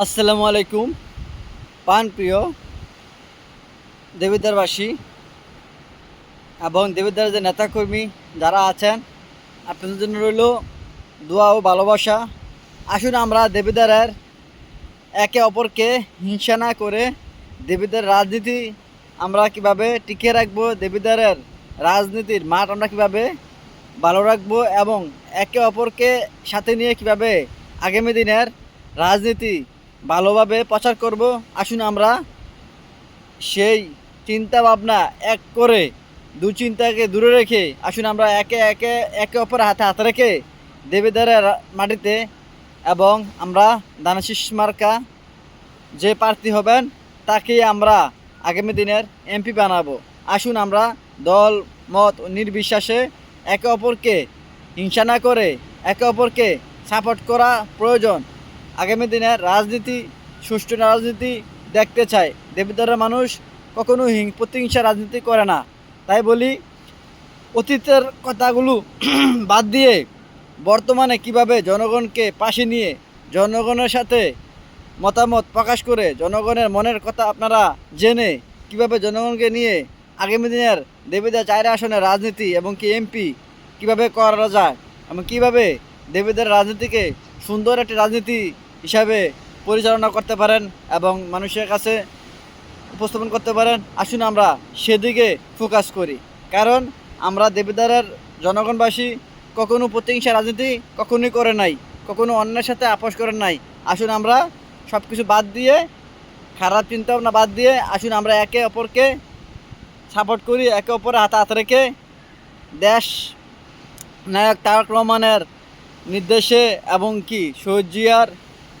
আসসালামু আলাইকুম, পান প্রিয় দেবিদ্বারবাসী এবং দেবিদ্বার যে নেতাকর্মী যারা আছেন, আপনাদের জন্য রইল দোয়া ও ভালোবাসা। আসুন আমরা দেবিদ্বারের একে অপরকে হিংসা না করে দেবিদ্বার রাজনীতি আমরা কীভাবে টিকিয়ে রাখব, দেবিদ্বারের রাজনীতির মাঠ আমরা কীভাবে ভালো রাখব এবং একে অপরকে সাথে নিয়ে কীভাবে আগামী দিনের রাজনীতি ভালোভাবে প্রচার করব। আসুন আমরা সেই চিন্তা ভাবনা এক করে দুচিন্তাকে দূরে রেখে আসুন আমরা একে একে একে অপরের হাতে হাতে রেখে দেবীদারের মাটিতে এবং আমরা দানাশিস মার্কা যে প্রার্থী হবেন, তাকেই আমরা আগামী দিনের এমপি বানাবো। আসুন আমরা দল, মত নির্বিশ্বাসে একে অপরকে হিংসা না করে, একে অপরকে সাপোর্ট করা প্রয়োজন। আগামী দিনের রাজনীতি, সুষ্ঠু রাজনীতি দেখতে চায়। দেবীদারের মানুষ কখনো হিং প্রতিহিংসা রাজনীতি করে না। তাই বলি, অতীতের কথাগুলো বাদ দিয়ে বর্তমানে কীভাবে জনগণকে পাশে নিয়ে, জনগণের সাথে মতামত প্রকাশ করে, জনগণের মনের কথা আপনারা জেনে কীভাবে জনগণকে নিয়ে আগামী দিনের দেবীদার চাইরা আসনের রাজনীতি এবং কি এমপি কীভাবে করা যায় এবং কীভাবে দেবীদের রাজনীতিকে সুন্দর একটি রাজনীতি হিসাবে পরিচালনা করতে পারেন এবং মানুষের কাছে উপস্থাপন করতে পারেন। আসুন আমরা সেদিকে ফোকাস করি। কারণ আমরা দেবীদারের জনগণবাসী কখনো প্রতিহিংসা রাজনীতি কখনোই করে নাই, কখনো অন্যের সাথে আপোষ করেন নাই। আসুন আমরা সব কিছু বাদ দিয়ে, খারাপ চিন্তা ভাবনা বাদ দিয়ে, আসুন আমরা একে অপরকে সাপোর্ট করি, একে অপরের হাতে হাত রেখে দেশ নায়ক তারক রহমানের নির্দেশে এবং কি, শহীদ জিয়ার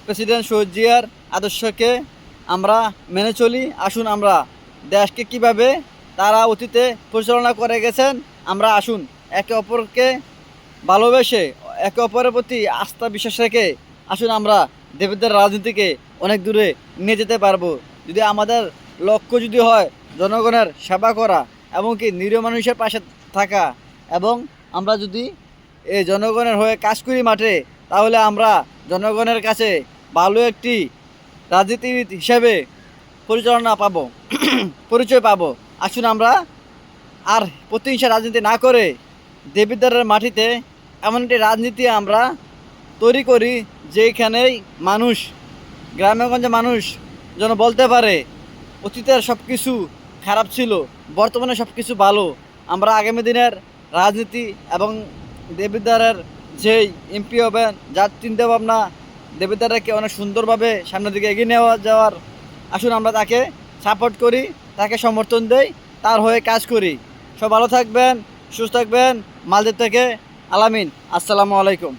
প্রেসিডেন্ট শহীদ জিয়ার আদর্শকে আমরা মেনে চলি। আসুন আমরা দেশকে কীভাবে তারা অতীতে পরিচালনা করে গেছেন, আমরা আসুন একে অপরকে ভালোবেসে, একে অপরের প্রতি আস্থা বিশ্বাস রেখে আসুন আমরা দেবীদের রাজনীতিকে অনেক দূরে নিয়ে যেতে পারব। যদি আমাদের লক্ষ্য যদি হয় জনগণের সেবা করা এমনকি নিরীহ মানুষের পাশে থাকা এবং আমরা যদি এই জনগণের হয়ে কাজ করি মাঠে, তাহলে আমরা জনগণের কাছে ভালো একটি রাজনীতিবিদ হিসেবে পরিচালনা পাব, পরিচয় পাবো। আসুন আমরা আর প্রতিহিংসা রাজনীতি না করে দেবীদারের মাটিতে এমন একটি রাজনীতি আমরা তৈরি করি যেখানেই মানুষ গ্রামেগঞ্জে মানুষ যেন বলতে পারে, অতীতের সব কিছু খারাপ ছিল, বর্তমানে সব কিছু ভালো। আমরা আগামী দিনের রাজনীতি এবং দেবীদারের যেই এমপি হবেন, যার চিন্তা ভাবনা দেবীদারকে অনেক সুন্দরভাবে সামনের দিকে এগিয়ে নেওয়া যাওয়ার আসুন আমরা তাকে সাপোর্ট করি, তাকে সমর্থন দেই, তার হয়ে কাজ করি। সব ভালো থাকবেন, সুস্থ থাকবেন। মালদ্বীপ থেকে আলামিন, আসসালামু আলাইকুম।